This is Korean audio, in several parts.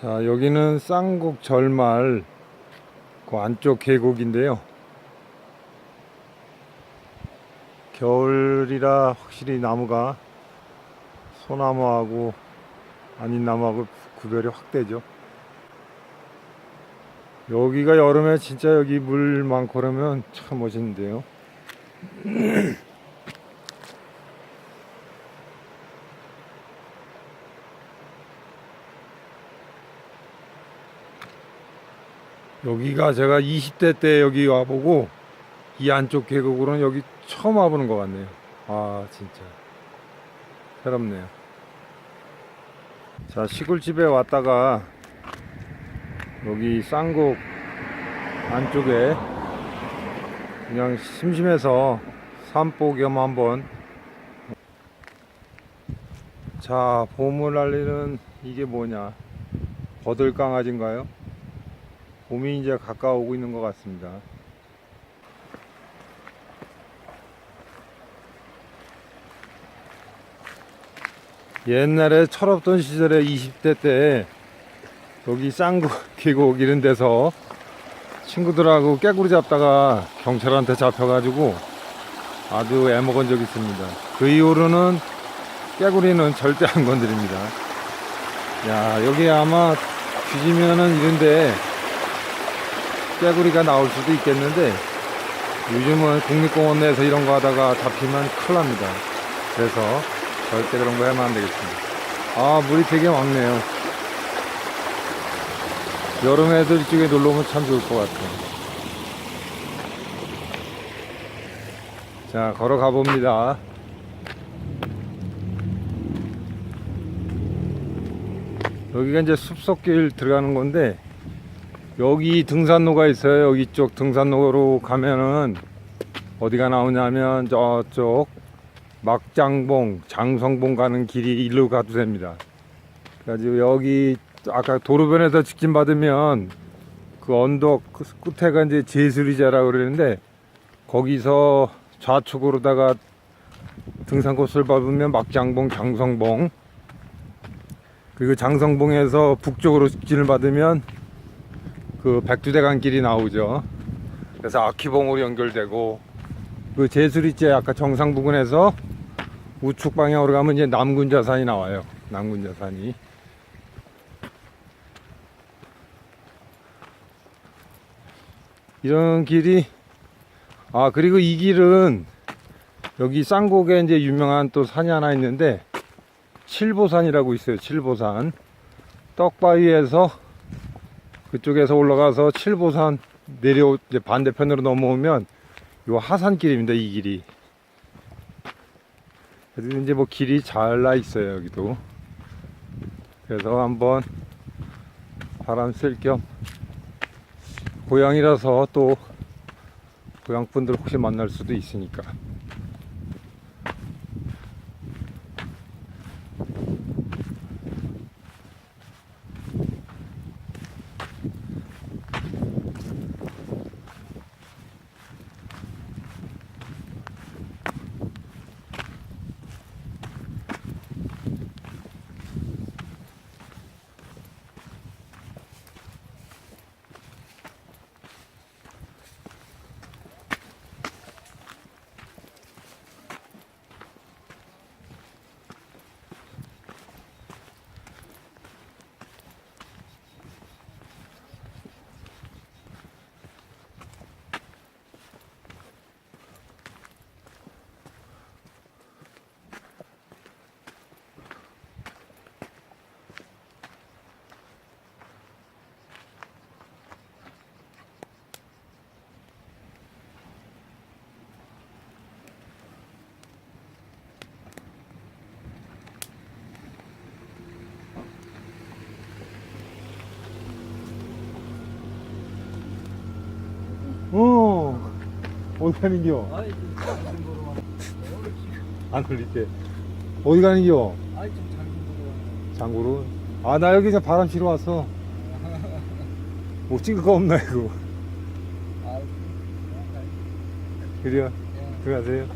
자, 여기는 쌍곡 절말 그 안쪽 계곡인데요. 겨울이라 확실히 나무가 소나무하고 아닌 나무하고 구별이 확 되죠. 여기가 여름에 진짜 여기 물 많고 그러면 참 멋있는데요. 여기가 제가 20대 때 여기 와보고 이 안쪽 계곡으로는 여기 처음 와보는 것 같네요. 아 진짜 새롭네요. 자 시골집에 왔다가 여기 쌍곡 안쪽에 그냥 심심해서 산보 겸 한번 자 봄을 알리는 이게 뭐냐 버들강아지인가요? 봄이 이제 가까워오고 있는 것 같습니다. 옛날에 철없던 시절에 20대 때 여기 쌍구 계곡 이런 데서 친구들하고 깨구리 잡다가 경찰한테 잡혀가지고 아주 애먹은 적이 있습니다. 그 이후로는 깨구리는 절대 안 건드립니다. 야, 여기 아마 뒤지면은 이런데 깨구리가 나올 수도 있겠는데 요즘은 국립공원 내에서 이런 거 하다가 잡히면 큰일 납니다. 그래서 절대 그런 거 하면 안 되겠습니다. 아, 물이 되게 맑네요. 여름에도 이쪽에 놀러 오면 참 좋을 것 같아요. 자, 걸어가 봅니다. 여기가 이제 숲속길 들어가는 건데, 여기 등산로가 있어요. 여기 쪽 등산로로 가면은 어디가 나오냐면 저쪽 막장봉, 장성봉 가는 길이 일로 가도 됩니다. 그래가지고 여기 아까 도로변에서 직진 받으면 그 언덕 그 끝에가 이제 제수리자라고 그러는데 거기서 좌측으로다가 등산 코스를 밟으면 막장봉, 장성봉 그리고 장성봉에서 북쪽으로 직진을 받으면 그 백두대간 길이 나오죠. 그래서 아키봉으로 연결되고 그 제수리째 아까 정상 부근에서 우측 방향으로 가면 이제 남군자산이 나와요. 남군자산이. 이런 길이 아 그리고 이 길은 여기 쌍곡에 이제 유명한 또 산이 하나 있는데 칠보산이라고 있어요. 칠보산 떡바위에서 그쪽에서 올라가서 칠보산 내려 이제 반대편으로 넘어오면 요 하산길입니다. 이 길이. 그래서 이제 뭐 길이 잘 나 있어요. 여기도. 그래서 한번 바람 쐴 겸 고향이라서 또 고향 분들 혹시 만날 수도 있으니까. 어, 어디 가는겨? 아이 올릴게. 어디 가는겨? 장구로. 아, 나 여기 그냥 바람 쉬러 왔어. 뭐 찍을 거 없나, 이거. 아 그래요. 들어가세요.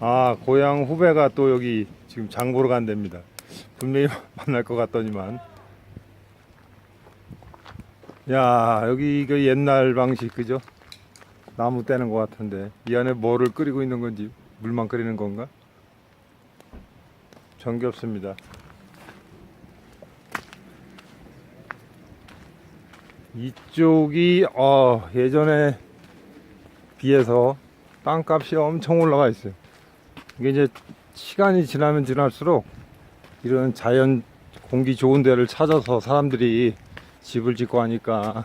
아, 고향 후배가 또 여기 지금 장 보러 간답니다. 분명히 만날 것 같더니만. 야, 여기 이거 옛날 방식, 그죠? 나무 떼는 것 같은데. 이 안에 뭐를 끓이고 있는 건지, 물만 끓이는 건가? 전기 없습니다. 이쪽이, 어, 예전에 비해서 땅값이 엄청 올라가 있어요. 이게 이제 시간이 지나면 지날수록 이런 자연 공기 좋은 데를 찾아서 사람들이 집을 짓고 하니까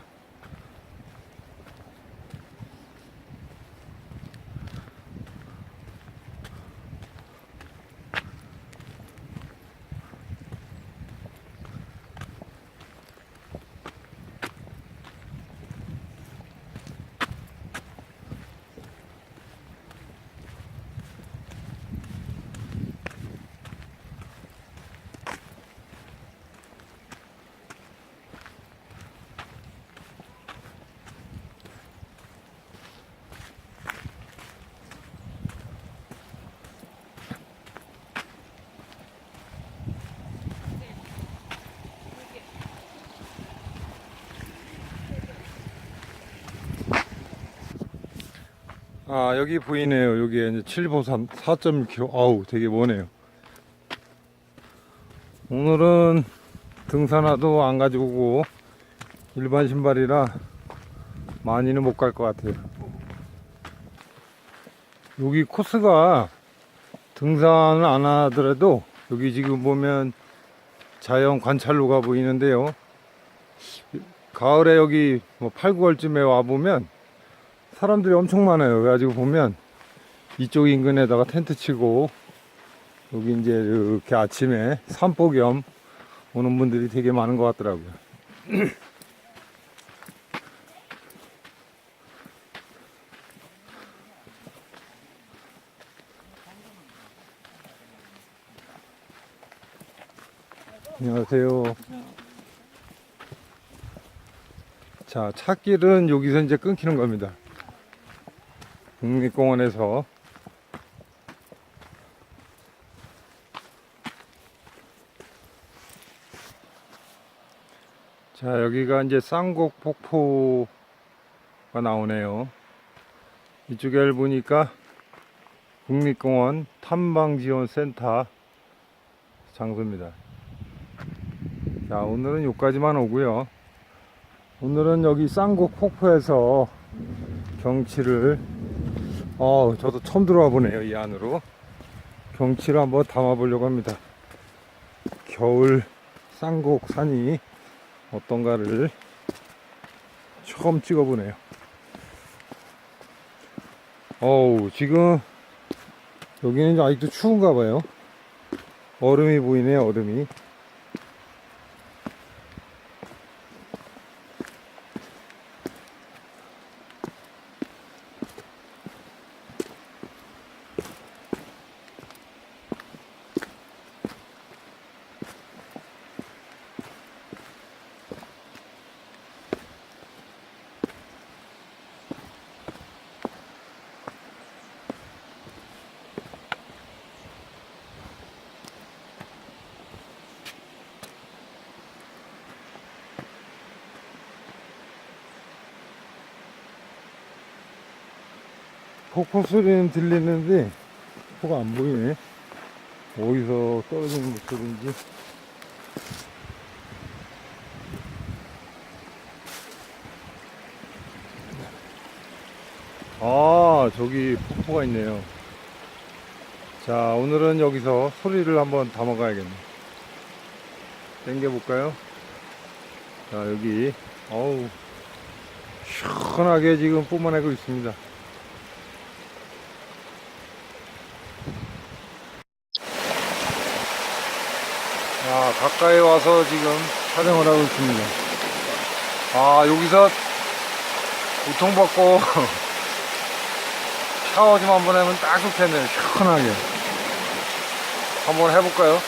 아 여기 보이네요. 여기 이제 7보산 4.6km. 아우 되게 머네요. 오늘은 등산화도 안 가지고 오고 일반 신발이라 많이는 못 갈 것 같아요. 여기 코스가 등산을 안 하더라도 여기 지금 보면 자연 관찰로가 보이는데요. 가을에 여기 뭐 8, 9월쯤에 와 보면 사람들이 엄청 많아요. 그래가지고 보면 이쪽 인근에다가 텐트 치고 여기 이제 이렇게 아침에 산보 겸 오는 분들이 되게 많은 것 같더라고요. 안녕하세요. 자, 찾길은 여기서 이제 끊기는 겁니다. 국립공원에서 자 여기가 이제 쌍곡 폭포가 나오네요. 이쪽에 보니까 국립공원 탐방지원센터 장소입니다. 자 오늘은 여기까지만 오고요. 오늘은 여기 쌍곡 폭포에서 경치를 어, 저도 처음 들어와 보네요, 이 안으로. 경치를 한번 담아 보려고 합니다. 겨울 쌍곡 산이 어떤가를 처음 찍어 보네요. 어우, 지금 여기는 아직도 추운가 봐요. 얼음이 보이네요, 얼음이. 폭포 소리는 들리는데 폭포가 안 보이네. 어디서 떨어지는 목소리인지. 아, 저기 폭포가 있네요. 자, 오늘은 여기서 소리를 한번 담아가야겠네. 당겨볼까요? 자, 여기, 어우, 시원하게 지금 뿜어내고 있습니다. 아, 가까이 와서 지금 촬영을 하고 있습니다. 아, 여기서 우통벗고 샤워 좀 한번 하면 딱 좋겠네요. 시원하게. 한번 해볼까요? 네?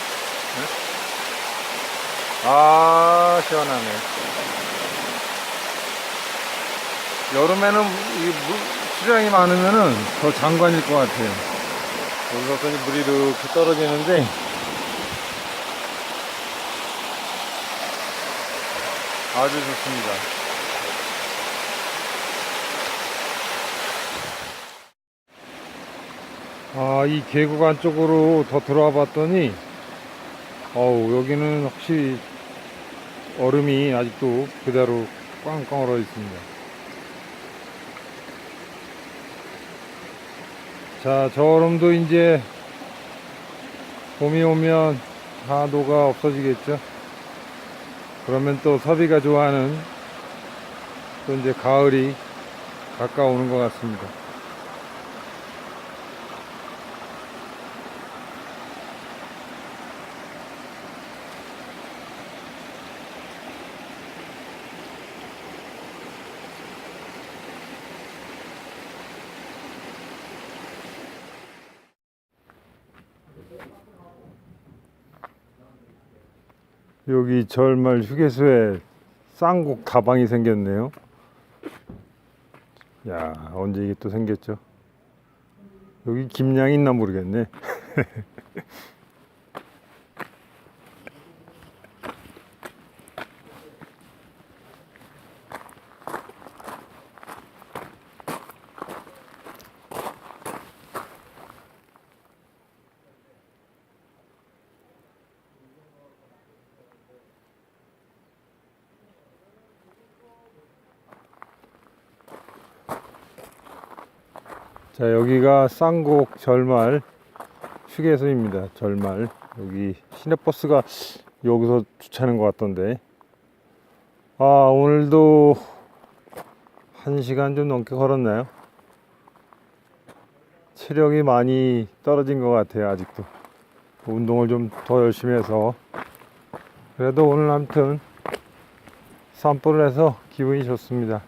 아, 시원하네. 여름에는 이 물, 수량이 많으면은 더 장관일 것 같아요. 여기서 물이 이렇게 떨어지는데 아주 좋습니다. 아, 이 계곡 안쪽으로 더 들어와 봤더니, 어우, 여기는 확실히 얼음이 아직도 그대로 꽝꽝 얼어 있습니다. 자, 저 얼음도 이제 봄이 오면 다 녹아 없어지겠죠. 그러면 또 서비가 좋아하는 또 이제 가을이 가까우는 것 같습니다. 여기 절말 휴게소에 쌍곡 다방이 생겼네요. 야, 언제 이게 또 생겼죠? 여기 김양 있나 모르겠네. 자, 여기가 쌍곡 절말 휴게소입니다. 절말. 여기 시내버스가 여기서 주차하는 것 같던데. 아, 오늘도 한 시간 좀 넘게 걸었나요? 체력이 많이 떨어진 것 같아요, 아직도. 운동을 좀 더 열심히 해서. 그래도 오늘 아무튼 산보를 해서 기분이 좋습니다.